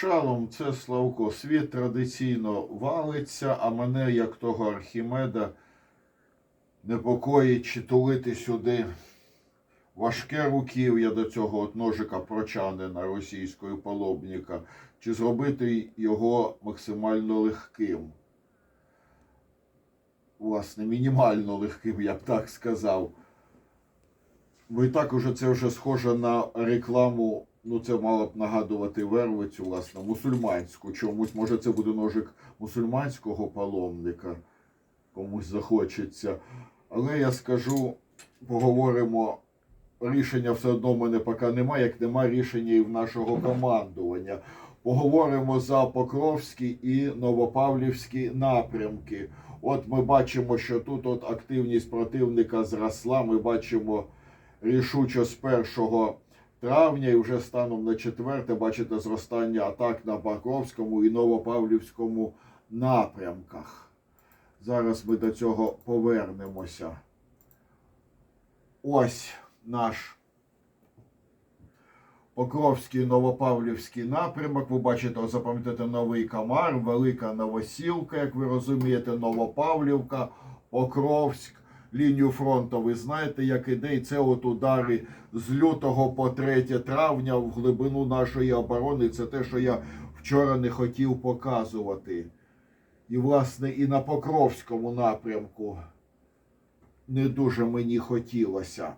Шалом, це Славко. Світ традиційно валиться, а мене, як того Архімеда, непокоїть чи тулити сюди важке руків'я до цього от ножика прочанина російської полобника, чи зробити його максимально легким. Власне, мінімально легким, я б так сказав. Бо і так уже це вже схоже на рекламу. Ну, це мало б нагадувати вервицю, власне, мусульманську. Чомусь, може, це буде ножик мусульманського паломника, комусь захочеться. Але я скажу, поговоримо. Рішення все одно в мене поки немає, як немає рішення і в нашого командування. Поговоримо за Покровський і Новопавлівські напрямки. От ми бачимо, що тут от активність противника зросла. Ми бачимо рішуче з 1 травня і вже станом на 4 бачите зростання атак на Покровському і Новопавлівському напрямках. Зараз ми до цього повернемося. Ось наш Покровський Новопавлівський напрямок. Ви бачите, запам'ятаєте новий Камар, Велика Новосілка, як ви розумієте, Новопавлівка, Покровськ. Лінію фронту ви знаєте, як іде, і це от удари з лютого по 3 травня в глибину нашої оборони. Це те, що я вчора не хотів показувати. І, власне, і на Покровському напрямку не дуже мені хотілося.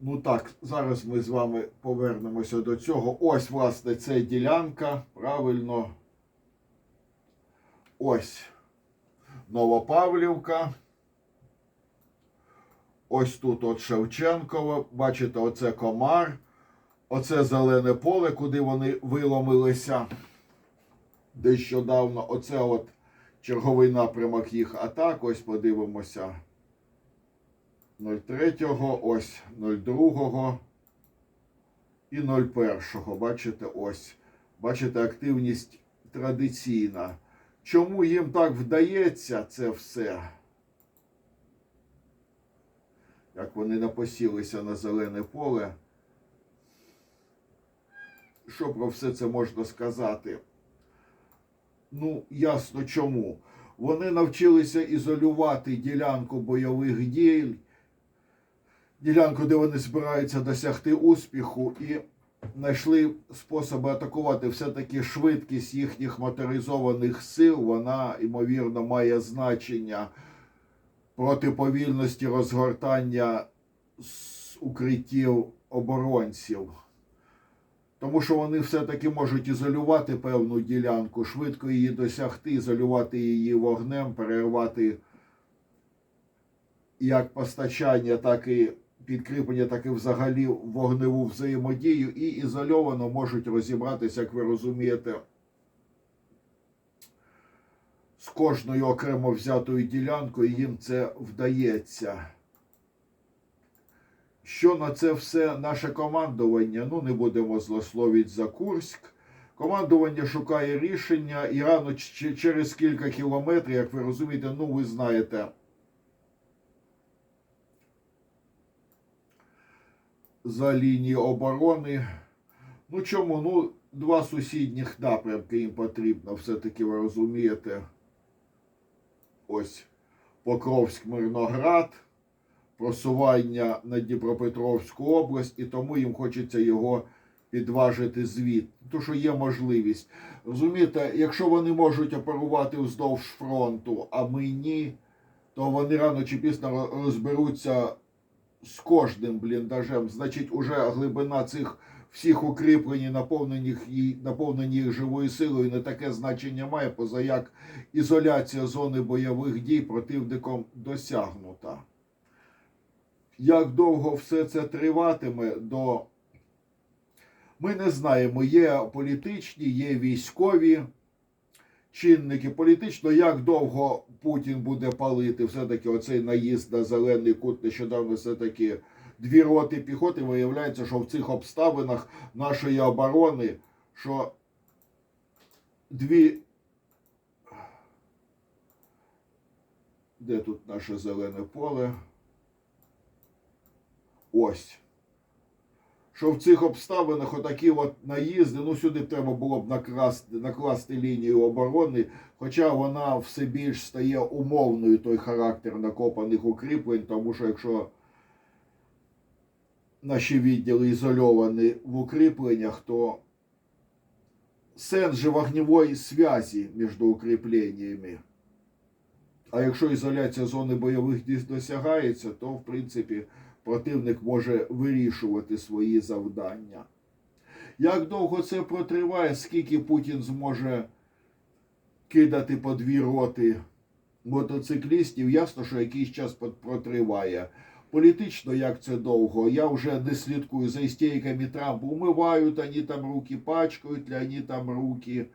Ну так, зараз ми з вами повернемося до цього. Ось, власне, це ділянка. Правильно. Ось Новопавлівка. Ось тут от Шевченково. Бачите, оце комар. Оце зелене поле, куди вони виломилися. Нещодавно. Оце от черговий напрямок їх атак. Ось подивимося. 03, ось 02 і 01. Бачите, ось. Бачите, активність традиційна. Чому їм так вдається це все? Як вони напосілися на зелене поле? Що про все це можна сказати? Ну, ясно чому. Вони навчилися ізолювати ділянку бойових дій, ділянку, де вони збираються досягти успіху, і знайшли способи атакувати. Все-таки швидкість їхніх моторизованих сил, вона, ймовірно, має значення проти повільності розгортання з укриттів оборонців. Тому що вони все-таки можуть ізолювати певну ділянку, швидко її досягти, ізолювати її вогнем, перервати як постачання, так і підкріплення, так і взагалі вогневу взаємодію, і ізольовано можуть розібратися, як ви розумієте, з кожною окремо взятою ділянкою їм це вдається. Що на це все наше командування? Ну, не будемо злословити за Курськ. Командування шукає рішення і рано через кілька кілометрів, як ви розумієте, ну ви знаєте. За лінії оборони. Ну чому? Ну, два сусідніх напрямки їм потрібно, все-таки ви розумієте. Ось Покровськ Мирноград просування на Дніпропетровську область, і тому їм хочеться його підважити звіт. Тому що є можливість. Розумієте, якщо вони можуть оперувати вздовж фронту, а ми ні, то вони рано чи пізно розберуться з кожним бліндажем. Значить, уже глибина цих всіх укріплень, їх, і наповнені їх живою силою, не таке значення має, поза як ізоляція зони бойових дій противником досягнута. Як довго все це триватиме, до ми не знаємо. Є політичні, є військові чинники. Політично, як довго Путін буде палити, все-таки оцей наїзд на зелений кут нещодавно все-таки дві роти піхоти. Виявляється, що в цих обставинах нашої оборони, що дві. Де тут наше зелене поле? Ось. Що в цих обставинах отакі от наїзди, ну сюди треба було б накласти, накласти лінію оборони, хоча вона все більш стає умовною той характер накопаних укріплень, тому що якщо наші відділи ізольовані в укріпленнях, то сенс же вогневої зв'язі між укріпленнями. А якщо ізоляція зони бойових дій досягається, то в принципі противник може вирішувати свої завдання. Як довго це протриває, скільки Путін зможе кидати по дві роти мотоциклістів, ясно, що якийсь час протриває. Політично, як це довго, я вже не слідкую за істериками Трампа. Умивають вони там руки, пачкають ли вони там руки,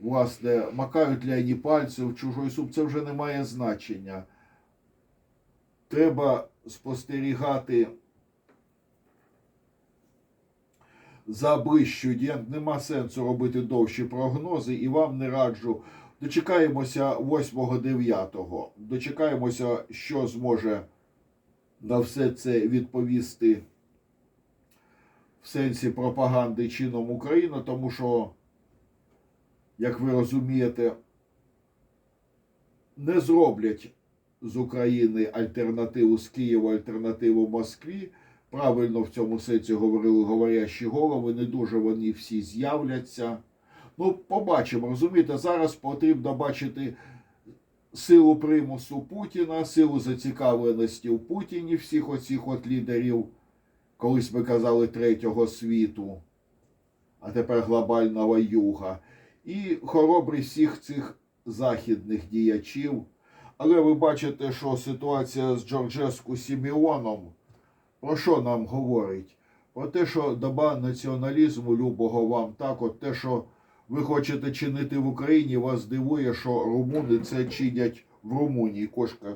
власне, макають ли вони пальці в чужой суп. Це вже не має значення. Треба спостерігати за ближчу дієнт. Нема сенсу робити довші прогнози, і вам не раджу. Дочекаємося 8-9. Дочекаємося, що зможе на все це відповісти в сенсі пропаганди чином України, тому що, як ви розумієте, не зроблять з України альтернативу з Києва, альтернативу Москві. Правильно в цьому сенсі говорили говорящі голови, не дуже вони всі з'являться. Ну, побачимо, розумієте, зараз потрібно бачити силу примусу Путіна, силу зацікавленості у Путіні всіх оцих от лідерів, колись ми казали третього світу, а тепер глобального юга, і хоробрість всіх цих західних діячів. Але ви бачите, що ситуація з Джорджеску Сіміоном про що нам говорить? Про те, що доба націоналізму любого вам так, от те, що ви хочете чинити в Україні, вас дивує, що румуни це чинять в Румунії. Кошка,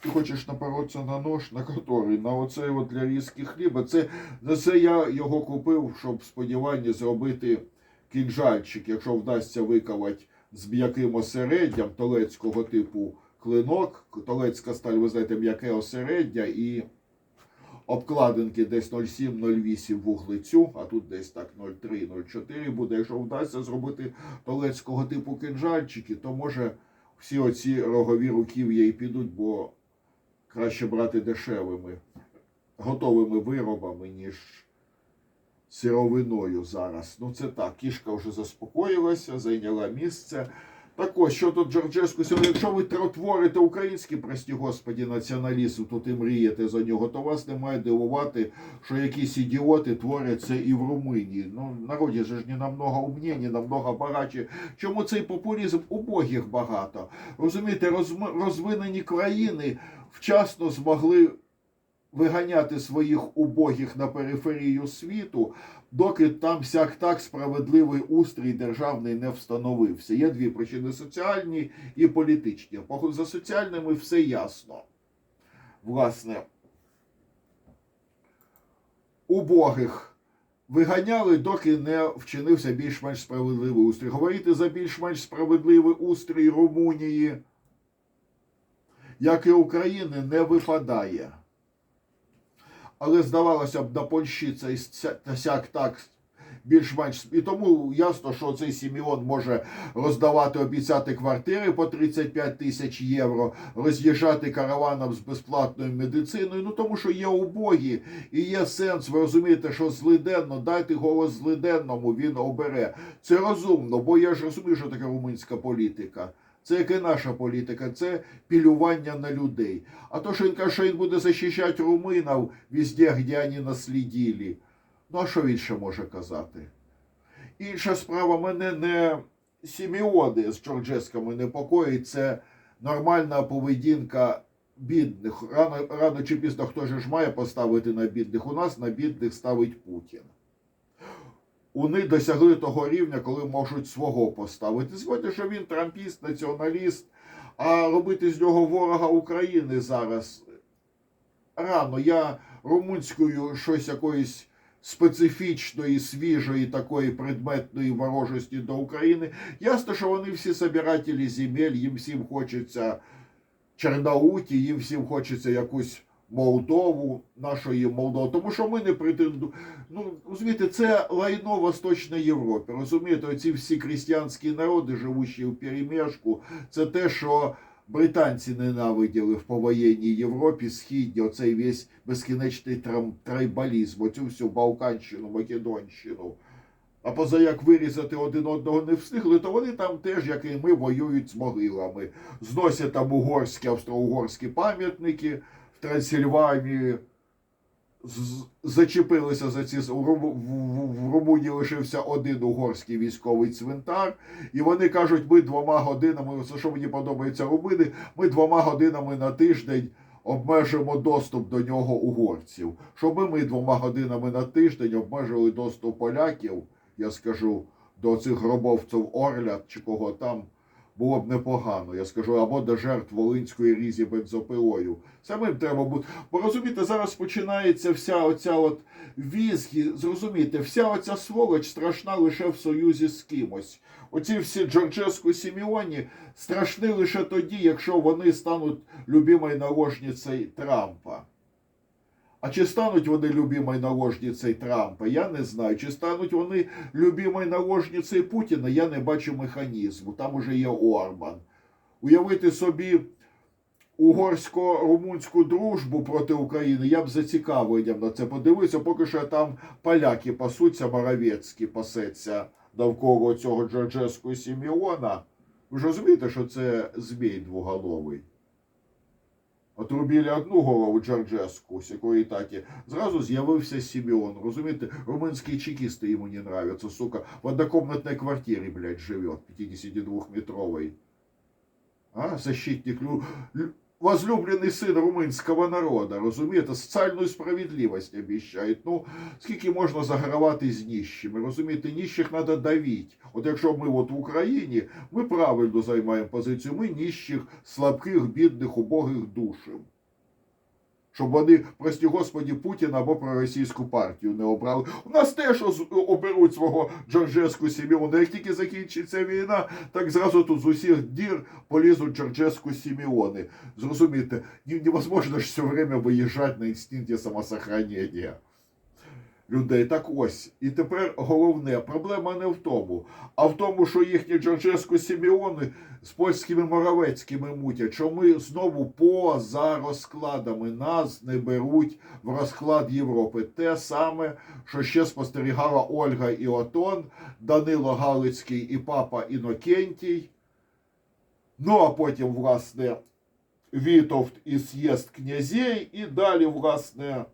ти хочеш напоротися на нож, на котрий? На оцей от для різки хліба. Це, за це я його купив, щоб сподівання зробити кінжальчик, якщо вдасться виковати з м'яким осереддям толецького типу клинок. Толецька сталь, ви знаєте, м'яке осереддя і обкладинки десь 0,7-0,8 вуглецю, а тут десь так 0,3-0,4 буде. Якщо вдасться зробити толецького типу кинжальчики, то може всі оці рогові руків'я і підуть, бо краще брати дешевими, готовими виробами, ніж сировиною зараз. Ну це так, кішка вже заспокоїлася, зайняла місце. Так ось, щодо Джорджеску, сьогодні, якщо ви творите український, прості господі, націоналізм, тут і мрієте за нього, то вас не має дивувати, що якісь ідіоти творять це і в Румунії. Ну, народі же ж не намного умні, намного багатші. Чому цей популізм убогих багато? Розумієте, розвинені країни вчасно змогли виганяти своїх убогих на периферію світу, доки там сяк так справедливий устрій державний не встановився. Є дві причини соціальні і політичні. За соціальними все ясно. Власне, убогих виганяли, доки не вчинився більш-менш справедливий устрій. Говорити за більш-менш справедливий устрій Румунії, як і України, не випадає. Але здавалося б, на Польщі це ся- сяк так більш-менш. І тому ясно, що цей Сіміон може роздавати, обіцяти квартири по 35 тисяч євро, роз'їжджати караваном з безплатною медициною. Ну тому що є убогі і є сенс. Ви розумієте, що злиденно, дайте голос злиденному, він обере. Це розумно, бо я ж розумію, що таке румунська політика. Це як і наша політика, це пілювання на людей. А то, що він каже, що він буде захищати руминів везде, де вони наслідили. Ну а що він ще може казати? Інша справа мене не Сіміоди з Чорджесками непокоїть, це нормальна поведінка бідних. Рано, рано чи пізно хто ж має поставити на бідних. У нас на бідних ставить Путін. Вони досягли того рівня, коли можуть свого поставити. Згодя, що він трампіст, націоналіст, а робити з нього ворога України зараз рано. Я румунською щось якоїсь специфічної, свіжої такої предметної ворожості до України. Ясно, що вони всі собиратели земель, їм всім хочеться Чернауті, їм всім хочеться якусь Молдову, нашої Молдови, тому що ми не претендуємо. Ну, розумієте, це лайно Восточної Європи. Розумієте, оці всі християнські народи, живучі в переміжку, це те, що британці ненавиділи в повоєнній Європі, Східні, оцей весь безкінечний трайбалізм, оцю всю Балканщину, Македонщину. А поза як вирізати один одного не встигли, то вони там теж, як і ми, воюють з могилами. Зносять там угорські, австро-угорські пам'ятники Трансильванії. Зачепилися за ці в- Румунії лишився один угорський військовий цвинтар, і вони кажуть, ми двома годинами, це що мені подобається румини, ми двома годинами на тиждень обмежимо доступ до нього угорців. Щоб ми двома годинами на тиждень обмежили доступ поляків, я скажу, до цих гробовців Орля чи кого там, було б непогано. Я скажу, або до жертв Волинської різі бензопилою. Самим треба бути. Бо розумієте, зараз починається вся оця от візги, зрозумієте, вся оця сволоч страшна лише в союзі з кимось. Оці всі Джорджеску Сіміоні страшні лише тоді, якщо вони стануть любимою наложницею Трампа. А чи стануть вони любимою наложницею Трампа? Я не знаю. Чи стануть вони любимою наложницею Путіна? Я не бачу механізму. Там уже є Орбан. Уявити собі угорсько-румунську дружбу проти України, я б зацікавленням на це подивився, поки що там поляки пасуться, Моровецький пасеться навколо цього Джорджеску Сіміона. Ви ж розумієте, що це змій двоголовий? Отрубили одну голову Джорджеску, якої таті. Зразу з'явився Сімеон. Розумієте, румунські чекісти йому не нравятся, сука. В однокомнатной квартире, блядь, живет, 52-метровой. А, защитник, лю- возлюбленный сын румынского народа, розумієте, соціальну справедливість обіщають. Ну, скільки можна загравати з ніщими, розумієте, ніщих треба давити. От якщо ми от в Україні, ми правильно займаємо позицію, ми ніщих, слабких, бідних, убогих душим. Щоб вони, прості господі, Путіна або проросійську партію не обрали. У нас теж оберуть свого Джорджеску Сіміона. Як тільки закінчиться війна, так зразу тут з усіх дір полізуть Джорджеску Сіміони. Зрозумієте, невозможно ж все время виїжджати на інстинкті самосохранення людей. Так ось. І тепер головне, проблема не в тому, а в тому, що їхні Джорджеску Сімеони з польськими Моровецькими мутять, що ми знову поза розкладами нас не беруть в розклад Європи. Те саме, що ще спостерігала Ольга Іотон, Данило Галицький і папа Інокентій. Ну, а потім, власне, Вітовт і з'їзд князей, і далі, власне,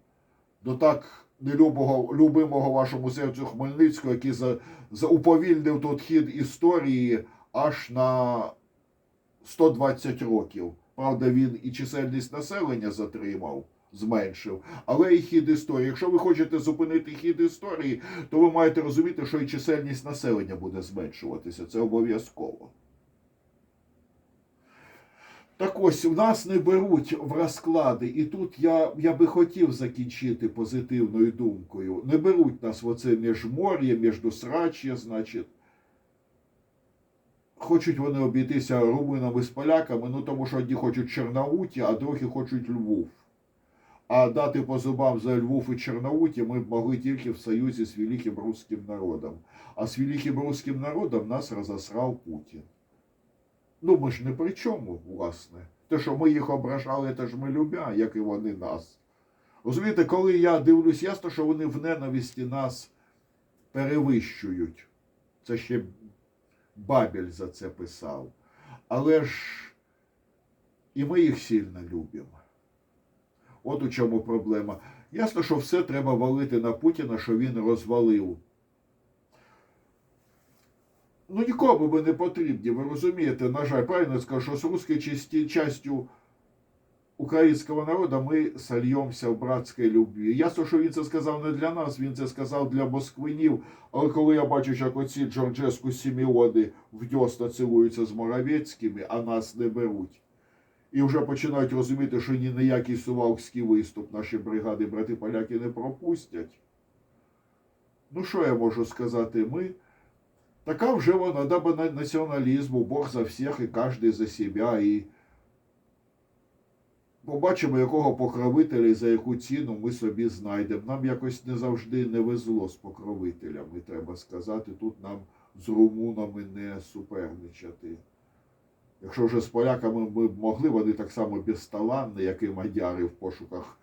до так нелюбого, любимого вашому серцю Хмельницького, який за, за уповільнив тут хід історії аж на 120 років. Правда, він і чисельність населення затримав, зменшив, але і хід історії. Якщо ви хочете зупинити хід історії, то ви маєте розуміти, що і чисельність населення буде зменшуватися. Це обов'язково. Так ось у нас не беруть в розклади, і тут я, я би хотів закінчити позитивною думкою. Не беруть нас в оце міжмор'я, міждосрач'я, значить. Хочуть вони обійтися румунами з поляками, ну тому що одні хочуть Чернауті, а другі хочуть Львов. А дати по зубам за Львов і Чернауті ми б могли тільки в союзі з великим русським народом. А з великим русським народом нас розосрав Путін. Ну, ми ж не при чому, власне. Те, що ми їх ображали, це ж ми любя, як і вони нас. Розумієте, коли я дивлюсь, ясно, що вони в ненависті нас перевищують. Це ще Бабель за це писав. Але ж і ми їх сильно любимо. От у чому проблема. Ясно, що все треба валити на Путіна, що він розвалив ну нікому ми не потрібні, ви розумієте, на жаль, правильно скажу, що з русською частю українського народу ми сольємося в братській любві. Ясно, що він це сказав не для нас, він це сказав для москвинів. Але коли я бачу, як оці Джорджеску Сіміони в дьосна цілуються з Моровецькими, а нас не беруть. І вже починають розуміти, що ні на який сувалкський виступ наші бригади брати поляки не пропустять. Ну, що я можу сказати? Ми Така вже вона даба націоналізму, Бог за всіх і кожен за себе. І побачимо, якого покровителя і за яку ціну ми собі знайдемо. Нам якось не завжди не везло з покровителями, треба сказати. Тут нам з румунами не суперничати. Якщо вже з поляками ми б могли, вони так само безталанні, як і мадяри в пошуках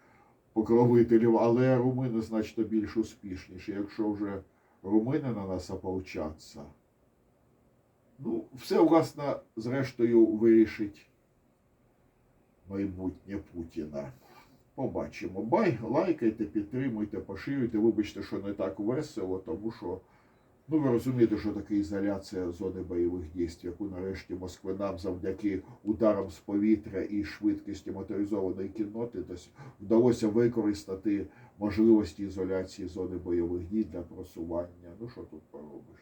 покровителів, але румини значно більш успішніші. Якщо вже румини на нас ополчаться, ну, все, власне, зрештою вирішить майбутнє Путіна. Побачимо. Бай, лайкайте, підтримуйте, поширюйте. Вибачте, що не так весело, тому що ну ви розумієте, що таке ізоляція зони бойових дій, яку нарешті москвинам завдяки ударам з повітря і швидкості моторизованої кінноти дос- вдалося використати можливості ізоляції зони бойових дій для просування. Ну що тут поробиш?